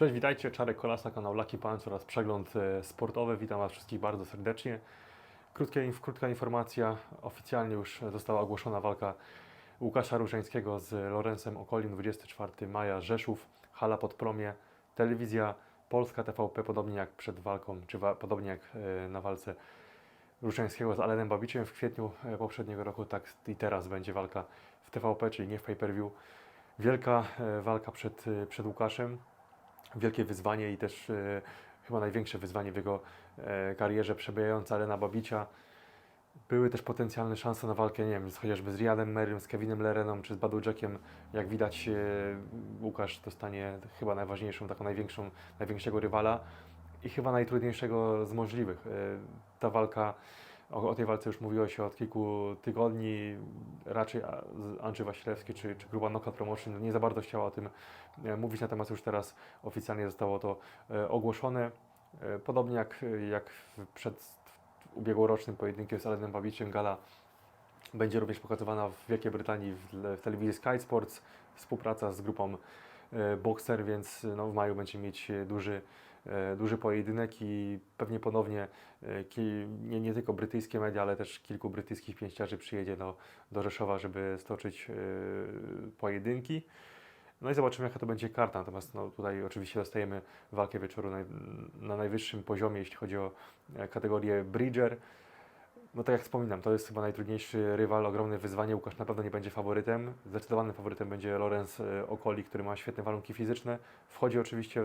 Cześć, witajcie, Czarek Kolasa, kanał Lucky Punch oraz Przegląd e, Sportowy. Witam Was wszystkich bardzo serdecznie. Krótkie, inf- krótka informacja, oficjalnie już została ogłoszona walka Łukasza Różańskiego z Lorencem Okolim 24 maja Rzeszów, hala pod promie, telewizja Polska TVP, podobnie jak przed walką, czy wa- podobnie jak e, na walce Różańskiego z Alenem Babiciem w kwietniu e, poprzedniego roku, tak i teraz będzie walka w TVP, czyli nie w pay-per-view. Wielka walka przed, przed Łukaszem, wielkie wyzwanie i też e, chyba największe wyzwanie w jego e, karierze, przebijające Alena Babicia. Były też potencjalne szanse na walkę, nie wiem, chociażby z Riyadem Merym, z Kevinem Lereną czy z Badu Jackiem. Jak widać, e, Łukasz dostanie chyba najważniejszą, taką największą, największego rywala i chyba najtrudniejszego z możliwych. Ta walka, o, o tej walce już mówiło się od kilku tygodni. Raczej Andrzej Wasilewski czy, czy Gruba Knockout Promotion nie za bardzo chciała o tym e, mówić, natomiast już teraz oficjalnie zostało to e, ogłoszone. E, Podobnie jak, jak przed ubiegłorocznym pojedynkiem z Alenem Babiciem, gala będzie również pokazywana w Wielkiej Brytanii w, w telewizji Sky Sports. Współpraca z grupą Boxer, więc no, w maju będzie mieć duży, duży pojedynek i pewnie ponownie e, nie, nie tylko brytyjskie media, ale też kilku brytyjskich pięściarzy przyjedzie do, do Rzeszowa, żeby stoczyć e, pojedynki. No i zobaczymy, jaka to będzie karta. Natomiast no, tutaj oczywiście dostajemy walkę wieczoru naj, na najwyższym poziomie, jeśli chodzi o e, kategorię Bridger. No tak jak wspominam, to jest chyba najtrudniejszy rywal, ogromne wyzwanie. Łukasz na pewno nie będzie faworytem. Zdecydowanym faworytem będzie Lorenz e, Okoli, który ma świetne warunki fizyczne. Wchodzi oczywiście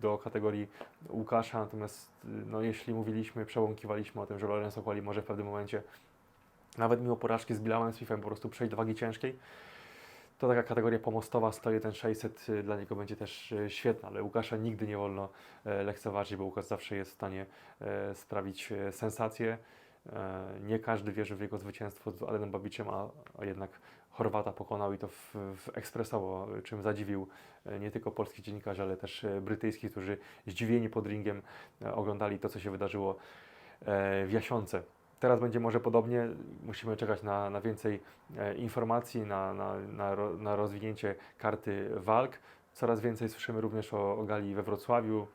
do kategorii Łukasza, natomiast e, no, jeśli mówiliśmy, przełąkiwaliśmy o tym, że Lorenz Okoli może w pewnym momencie, nawet mimo porażki z Bilamem Smithem, po prostu przejść do wagi ciężkiej, to taka kategoria pomostowa 101-600 y, dla niego będzie też świetna, ale Łukasza nigdy nie wolno e, lekceważyć, bo Łukasz zawsze jest w stanie e, sprawić e, sensację. E, Nie każdy wierzy w jego zwycięstwo z Alenem Babiciem, a, a jednak Chorwata pokonał i to w, w ekspresowo, czym zadziwił e, nie tylko polskich dziennikarzy, ale też e, brytyjskich, którzy zdziwieni pod ringiem oglądali to, co się wydarzyło w Jasionce. Teraz będzie może podobnie, musimy czekać na, na więcej informacji, na, na, na, na rozwinięcie karty walk. Coraz więcej słyszymy również o, o gali we Wrocławiu.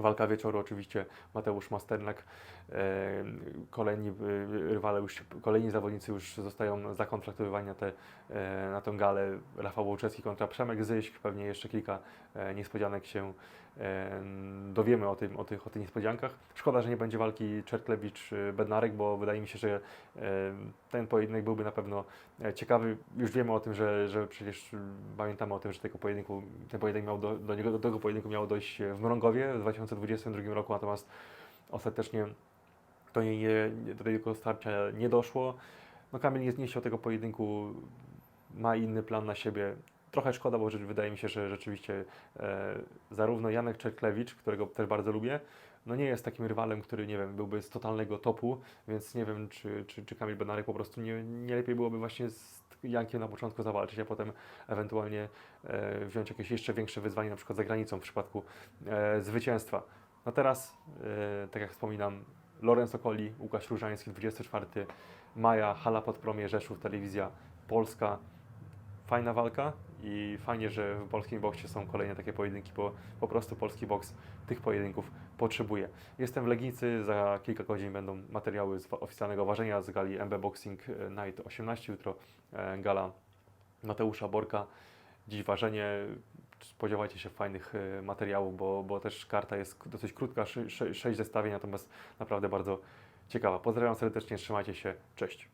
Walka wieczoru oczywiście Mateusz Masternak. E, kolejni y, rywale już, kolejni zawodnicy już zostają zakontraktowani na, te, e, na tę galę. Rafał Łoczewski kontra Przemek Zyśk. Pewnie jeszcze kilka e, niespodzianek się e, dowiemy o, tym, o, tych, o tych niespodziankach. Szkoda, że nie będzie walki Czerklewicz-Bednarek, bo wydaje mi się, że e, ten pojedynek byłby na pewno e, ciekawy. Już wiemy o tym, że, że przecież pamiętamy o tym, że tego pojedynku, ten pojedynek miał do, do, niego, do tego pojedynku miało dojść w Mrągowie w 2022 roku, natomiast ostatecznie to nie, nie, do tego starcia nie doszło. No Kamil nie, nie chciał tego pojedynku, ma inny plan na siebie. Trochę szkoda, bo wydaje mi się, że rzeczywiście e, zarówno Janek Czerklewicz, którego też bardzo lubię, no nie jest takim rywalem, który, nie wiem, byłby z totalnego topu, więc nie wiem, czy, czy, czy Kamil Bednarek po prostu nie, nie lepiej byłoby właśnie z Jankiem na początku zawalczyć, a potem ewentualnie e, wziąć jakieś jeszcze większe wyzwanie, na przykład za granicą w przypadku e, zwycięstwa. No teraz, e, tak jak wspominam, Lorenz Okoli, Łukasz Różański, 24 maja, hala pod promie Rzeszów, telewizja polska. Fajna walka i fajnie, że w polskim boksie są kolejne takie pojedynki, bo po prostu polski boks tych pojedynków potrzebuje. Jestem w Legnicy, za kilka godzin będą materiały z oficjalnego ważenia z gali MB Boxing Night 18, jutro e, gala Mateusza Borka. Dziś ważenie, spodziewajcie się fajnych e, materiałów, bo, bo też karta jest dosyć krótka, 6 zestawień, natomiast naprawdę bardzo ciekawa. Pozdrawiam serdecznie, trzymajcie się, cześć.